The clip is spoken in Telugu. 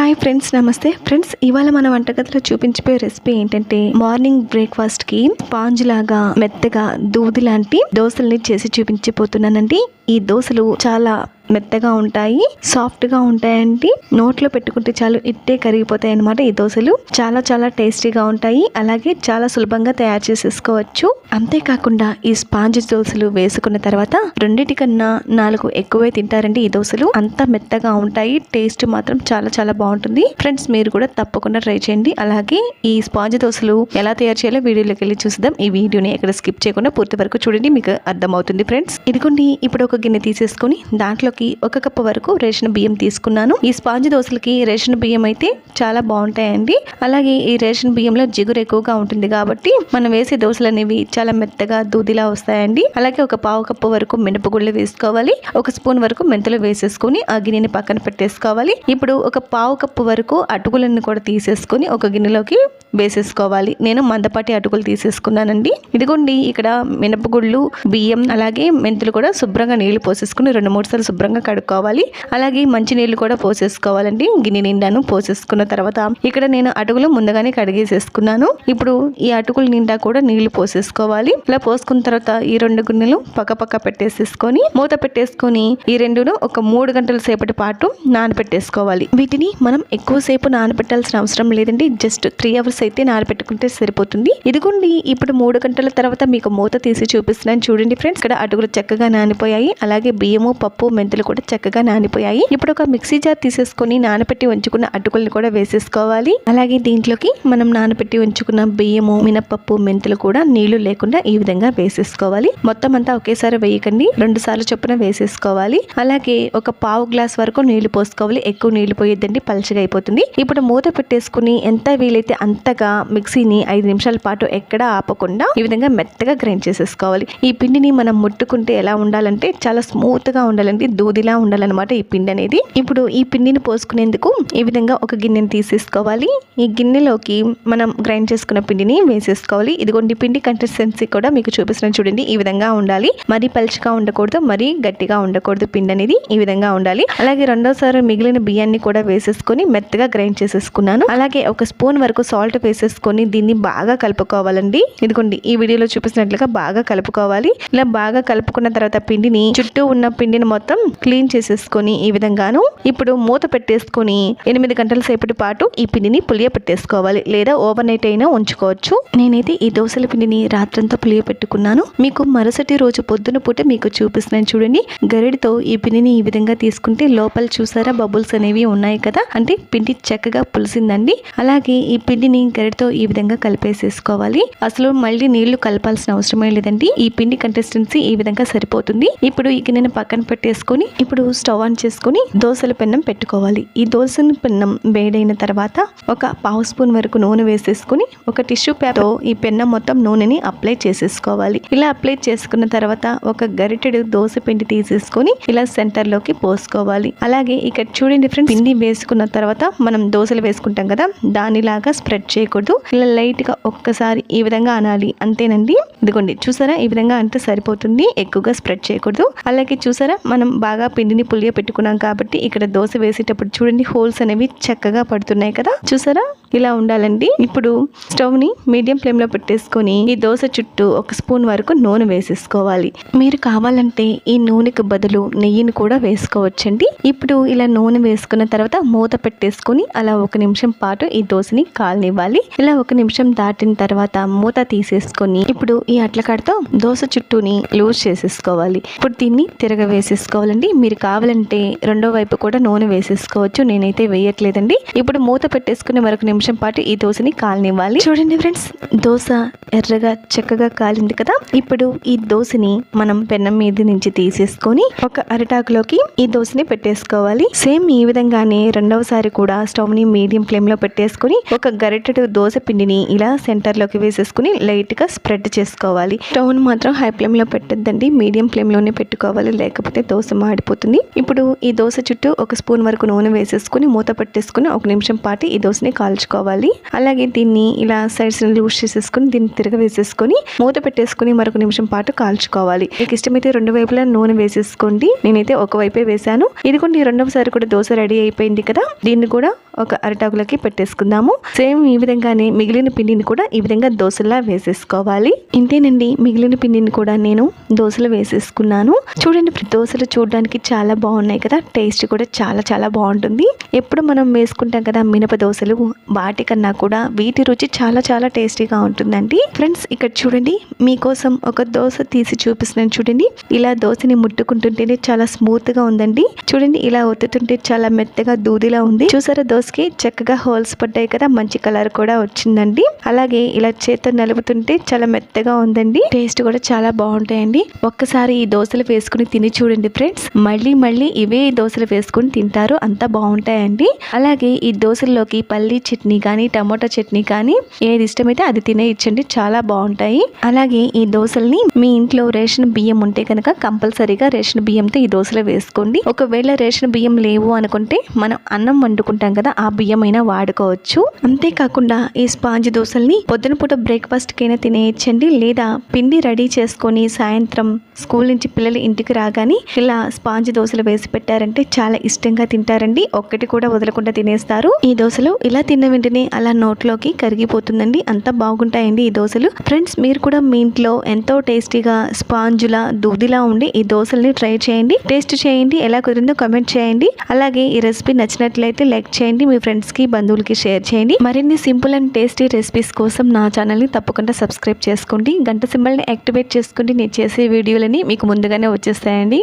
హాయ్ ఫ్రెండ్స్ నమస్తే. ఫ్రెండ్స్ ఇవాళ మన వంటగదిలో చూపించిపోయే రెసిపీ ఏంటంటే మార్నింగ్ బ్రేక్ఫాస్ట్కి స్పాంజ్ లాగా మెత్తగా దూది లాంటి దోశల్ని చేసి చూపించిపోతున్నానండి ఈ దోశలు చాలా మెత్తగా ఉంటాయి సాఫ్ట్గా ఉంటాయండి నోట్లో పెట్టుకుంటే చాలు ఇట్టే కరిగిపోతాయి అన్నమాట ఈ దోశలు. చాలా చాలా టేస్టీగా ఉంటాయి. అలాగే చాలా సులభంగా తయారు చేసేసుకోవచ్చు. అంతేకాకుండా ఈ స్పాంజ్ దోశలు వేసుకున్న తర్వాత రెండింటికన్నా నాలుగు ఎక్కువే తింటారండి ఈ దోశలు. అంత మెత్తగా ఉంటాయి. టేస్ట్ మాత్రం చాలా చాలా బాగుంటుంది. ఫ్రెండ్స్ మీరు కూడా తప్పకుండా ట్రై చేయండి. అలాగే ఈ స్పాంజ్ దోశలు ఎలా తయారు చేయాలో వీడియోలోకి వెళ్ళి చూద్దాం ఈ వీడియోని ఎక్కడ స్కిప్ చేయకుండా పూర్తి వరకు చూడండి. మీకు అర్థమవుతుంది ఫ్రెండ్స్. ఇదిగోండి ఇప్పుడు ఒక గిన్నె తీసేసుకొని దాంట్లోకి ఒక కప్పు వరకు రేషన్ బియ్యం తీసుకున్నాను. ఈ స్పాంజ్ దోశలకి రేషన్ బియ్యం అయితే చాలా బాగుంటాయండి. అలాగే ఈ రేషన్ బియ్యంలో జిగురు ఎక్కువగా ఉంటుంది కాబట్టి మనం వేసే దోశలు అనేవి చాలా మెత్తగా దూదిలా వస్తాయండి. అలాగే ఒక పావు కప్పు వరకు మినపగుళ్ళు వేసుకోవాలి. ఒక స్పూన్ వరకు మెంతులు వేసేసుకుని ఆ గిన్నెని పక్కన పెట్టేసుకోవాలి. ఇప్పుడు ఒక పావు కప్పు వరకు అటుకులను కూడా తీసేసుకొని ఒక గిన్నెలోకి వేసేసుకోవాలి. నేను మందపాటి అటుకులు తీసేసుకున్నానండి. ఇదిగోండి ఇక్కడ మినపగుళ్ళు బియ్యం అలాగే మెంతులు కూడా శుభ్రంగా నీళ్ళు పోసేసుకుని రెండు మూడు సార్లు శుభ్రంగా కడుక్కోవాలి. అలాగే మంచి నీళ్ళు కూడా పోసేసుకోవాలండి. గిన్నె నిండాను పోసేసుకున్న తర్వాత ఇక్కడ నేను అటుకులు ముందుగానే కడిగేసేసుకున్నాను. ఇప్పుడు ఈ అటుకులు నిండా కూడా నీళ్ళు పోసేసుకోవాలి. ఇలా పోసుకున్న తర్వాత ఈ రెండు గిన్నెలు పక్క పక్క పెట్టేసేసుకొని మూత పెట్టేసుకొని ఈ రెండును ఒక మూడు గంటల సేపటి పాటు నానబెట్టేసుకోవాలి. వీటిని మనం ఎక్కువసేపు నానబెట్టాల్సిన అవసరం లేదండి. జస్ట్ త్రీ అవర్స్ అయితే నానబెట్టుకుంటే సరిపోతుంది. ఇదిగోండి ఇప్పుడు మూడు గంటల తర్వాత మీకు మూత తీసి చూపిస్తున్నాను. చూడండి ఫ్రెండ్స్ ఇక్కడ అటుకులు చక్కగా నానిపోయాయి. అలాగే బియ్యము పప్పు మెంతులు కూడా చక్కగా నానిపోయాయి. ఇప్పుడు ఒక మిక్సీ జార్ తీసేసుకొని నానబెట్టి ఉంచుకున్న అటుకుల్ని కూడా వేసేసుకోవాలి. అలాగే దీంట్లోకి మనం నానబెట్టి ఉంచుకున్న బియ్యము మినపప్పు మెంతులు కూడా నీళ్ళు లేకుండా ఈ విధంగా వేసేసుకోవాలి. మొత్తం అంతా ఒకేసారి వేయకండి. రెండు సార్లు చొప్పున వేసేసుకోవాలి. అలాగే ఒక పావు గ్లాస్ వరకు నీళ్ళు పోసుకోవాలి. ఎక్కువ నీళ్ళు పోయొద్దండి పలచగా అయిపోతుంది. ఇప్పుడు మూత పెట్టేసుకుని ఎంత వీలైతే అంత మెత్తగా మిక్సీని ఐదు నిమిషాల పాటు ఎక్కడ ఆపకుండా ఈ విధంగా మెత్తగా గ్రైండ్ చేసేసుకోవాలి. ఈ పిండిని మనం ముట్టుకుంటే ఎలా ఉండాలంటే చాలా స్మూత్గా ఉండాలండి దూదిలా ఉండాలన్నమాట ఈ పిండి అనేది. ఇప్పుడు ఈ పిండిని పోసుకునేందుకు ఈ విధంగా ఒక గిన్నెని తీసేసుకోవాలి. ఈ గిన్నెలోకి మనం గ్రైండ్ చేసుకున్న పిండిని వేసేసుకోవాలి. ఇదిగోండి పిండి కన్సిస్టెన్సీ కూడా మీకు చూపిస్తున్నాను చూడండి. ఈ విధంగా ఉండాలి. మరీ పలుచగా ఉండకూడదు మరీ గట్టిగా ఉండకూడదు పిండి అనేది ఈ విధంగా ఉండాలి. అలాగే రెండోసారి మిగిలిన బియ్యాన్ని కూడా వేసేసుకొని మెత్తగా గ్రైండ్ చేసేసుకున్నాను. అలాగే ఒక స్పూన్ వరకు సాల్ట్ వేసేసుకొని దీన్ని బాగా కలుపుకోవాలండి. ఇదిగోండి ఈ వీడియోలో చూపిస్తున్నట్లుగా బాగా కలుపుకోవాలి. ఇలా బాగా కలుపుకున్న తర్వాత పిండిని చుట్టూ ఉన్న పిండిని మొత్తం క్లీన్ చేసేసుకొని ఈ విధంగాను ఇప్పుడు మూత పెట్టేసుకొని ఎనిమిది గంటల సేపటి పాటు ఈ పిండిని పులియ పెట్టేసుకోవాలి. లేదా ఓవర్ నైట్ అయినా ఉంచుకోవచ్చు. నేనైతే ఈ దోశల పిండిని రాత్రంతా పులియ పెట్టుకున్నాను. మీకు మరుసటి రోజు పొద్దున పూట మీకు చూపిస్తున్నాను చూడండి. గరిడితో ఈ పిండిని ఈ విధంగా తీసుకుంటే లోపల చూసారా బబుల్స్ అనేవి ఉన్నాయి కదా. అంటే పిండి చక్కగా పులిసిందండి. అలాగే ఈ పిండిని గరిడితో ఈ విధంగా కలిపేసేసుకోవాలి. అసలు మళ్ళీ నీళ్ళు కలపాల్సిన అవసరమే లేదండి. ఈ పిండి కన్సిస్టెన్సీ ఈ విధంగా సరిపోతుంది. ఇప్పుడు ఈ గిన్నెను పక్కన పెట్టేసుకొని ఇప్పుడు స్టవ్ ఆన్ చేసుకొని దోశల పెన్నం పెట్టుకోవాలి. ఈ దోశల పెన్నం వేడైన తర్వాత ఒక పావు స్పూన్ వరకు నూనె వేసేసుకొని ఒక టిష్యూ పేపర్ ఈ పెన్నం మొత్తం నూనెని అప్లై చేసేసుకోవాలి. ఇలా అప్లై చేసుకున్న తర్వాత ఒక గరిటెడు దోశ పిండి తీసేసుకొని ఇలా సెంటర్లోకి పోసుకోవాలి. అలాగే ఇక్కడ చూడండి ఫ్రెండ్స్ పిండి వేసుకున్న తర్వాత మనం దోశలు వేసుకుంటాం కదా దానిలాగా స్ప్రెడ్ చేయకూడదు. ఇలా లైట్గా ఒక్కసారి ఈ విధంగా అనాలి అంతేనండి. ఇదిగోండి చూసారా? ఈ విధంగా అంటే సరిపోతుంది. ఎక్కువగా స్ప్రెడ్ చేయకూడదు. అలాగే చూసారా? మనం బాగా పిండిని పులియ పెట్టుకున్నాం కాబట్టి ఇక్కడ దోశ వేసేటప్పుడు చూడండి హోల్స్ అనేవి చక్కగా పడుతున్నాయి కదా? చూసారా? ఇలా ఉండాలండి. ఇప్పుడు స్టవ్ని మీడియం ఫ్లేమ్లో పెట్టేసుకొని ఈ దోశ చుట్టూ ఒక స్పూన్ వరకు నూనె వేసేసుకోవాలి. మీరు కావాలంటే ఈ నూనెకు బదులు నెయ్యిని కూడా వేసుకోవచ్చండి. ఇప్పుడు ఇలా నూనె వేసుకున్న తర్వాత మూత పెట్టేసుకొని అలా ఒక నిమిషం పాటు ఈ దోశని కాలనివ్వాలి. ఇలా ఒక నిమిషం దాటిన తర్వాత మూత తీసేసుకొని ఇప్పుడు ఈ అట్లకాడతో దోశ చుట్టూని లూజ్ చేసేసుకోవాలి. ఇప్పుడు దీన్ని తిరగ వేసేసుకోవాలండి. మీరు కావాలంటే రెండో వైపు కూడా నూనె వేసేసుకోవచ్చు. నేనైతే వేయట్లేదండి. ఇప్పుడు మూత పెట్టేసుకుని మరొక నిమిషం పాటు ఈ దోశని కాలనివ్వాలి. చూడండి ఫ్రెండ్స్ దోశ ఎర్రగా చక్కగా కాలింది కదా? ఇప్పుడు ఈ దోశని మనం పెన్నం మీద నుంచి తీసేసుకొని ఒక అరటాకులోకి ఈ దోశని పెట్టేసుకోవాలి. సేమ్ ఈ విధంగానే రెండవసారి కూడా స్టవ్ని మీడియం ఫ్లేమ్లో పెట్టేసుకొని ఒక గరిటెడు దోశ పిండిని ఇలా సెంటర్లోకి వేసేసుకుని లైట్గా స్ప్రెడ్ చేసుకోవాలి. స్టవ్ మాత్రం హై ఫ్లేమ్లో పెట్టద్దండి. మీడియం ఫ్లేమ్లోనే పెట్టుకోవాలి. లేకపోతే దోశ మాడిపోతుంది. ఇప్పుడు ఈ దోశ చుట్టూ ఒక స్పూన్ వరకు నూనె వేసేసుకుని మూత పెట్టేసుకుని ఒక నిమిషం పాటు ఈ దోశని కాల్చుకోవాలి. అలాగే దీన్ని ఇలా సైడ్స్ లూజ్ చేసేసుకొని దీన్ని తిరగ వేసేసుకుని మూత పెట్టేసుకొని మరొక నిమిషం పాటు కాల్చుకోవాలి. మీకు ఇష్టమైతే రెండు వైపులా నూనె వేసేసుకోండి. నేనైతే ఒక వైపే వేశాను. ఇదిగోండి రెండవసారి కూడా దోశ రెడీ అయిపోయింది కదా. దీన్ని కూడా ఒక అరటాకులకి పెట్టేసుకుందాము. సేమ్ ఈ విధంగానే మిగిలిన పిండిని కూడా ఈ విధంగా దోశలా వేసేసుకోవాలి. ఇంతేనండి మిగిలిన పిండిని కూడా నేను దోశలు వేసేసుకున్నాను. చూడండి దోశలు చూడడానికి చాలా బాగున్నాయి కదా టేస్ట్ కూడా చాలా చాలా బాగుంటుంది. ఎప్పుడు మనం వేసుకుంటాం కదా మినప దోశలు వాటికన్నా కూడా వీటి రుచి చాలా చాలా టేస్టీగా ఉంటుందండి. ఫ్రెండ్స్ ఇక్కడ చూడండి మీకోసం ఒక దోశ తీసి చూపిస్తున్నాను చూడండి. ఇలా దోశని ముట్టుకుంటుంటేనే చాలా స్మూత్గా ఉందండి. చూడండి ఇలా ఒత్తుతుంటే చాలా మెత్తగా దూదిలా ఉంది. చూసారా దోశకి చక్కగా హోల్స్ పడ్డాయి కదా మంచి కలర్ కూడా వచ్చిందండి. అలాగే ఇలా చేతితో నలుపుతుంటే చాలా మెత్తగా ఉందండి. టేస్ట్ కూడా చాలా బాగుంటాయండి. ఒక్కసారి ఈ దోశలు వేసుకుని తిని చూడండి ఫ్రెండ్స్. మళ్ళీ మళ్ళీ ఇవే దోశలు వేసుకుని తింటారు. అంత బాగుంటాయండి. అలాగే ఈ దోశల్లోకి పల్లి చట్నీ కానీ టమోటా చట్నీ కానీ ఏది ఇష్టమైతే అది తినేయచ్చండి. చాలా బాగుంటాయి. అలాగే ఈ దోశల్ని మీ ఇంట్లో రేషన్ బియ్యం ఉంటే కనుక కంపల్సరీగా రేషన్ బియ్యంతో ఈ దోశలు వేసుకోండి. ఒకవేళ రేషన్ బియ్యం లేవు అనుకుంటే మనం అన్నం వండుకుంటాం కదా ఆ బియ్యం అయినా వాడుకోవచ్చు. అంతేకాకుండా ఈ స్పాంజ్ దోశల్ని పొద్దున పూట బ్రేక్ఫాస్ట్ కైనా తినేయచ్చండి లేదా పిండి రెడీ చేసుకొని సాయంత్రం స్కూల్ నుంచి పిల్లలు ఇంటికి రాగానే ఇలా స్పాంజ్ దోశలు వేసి పెట్టారంటే చాలా ఇష్టంగా తింటారండి. ఒక్కటి కూడా వదలకుండా తినేస్తారు. ఈ దోశలు ఇలా తిన్న వెంటనే అలా నోట్లోకి కరిగిపోతుందండి. అంత బాగుంటాయండి ఈ దోశలు. ఫ్రెండ్స్ మీరు కూడా మీ ఇంట్లో ఎంతో టేస్టీగా స్పాంజులా దూదిలా ఉండి ఈ దోశల్ని ట్రై చేయండి. టేస్ట్ చేయండి. ఎలా కుదిరిందో కమెంట్ చేయండి. అలాగే ఈ రెసిపీ నచ్చినట్లయితే లైక్ చేయండి. మీ ఫ్రెండ్స్కి బంధువులకి షేర్ చేయండి. మరిన్ని సింపుల్ అండ్ టేస్టీ రెసిపీస్ కోసం నా ఛానల్ని తప్పకుండా సబ్స్క్రైబ్ చేసుకోండి. గంట సింబల్ని యాక్టివేట్ చేసుకోండి నేను చేసే వీడియోలని మీకు ముందుగానే వచ్చేస్తాయండి.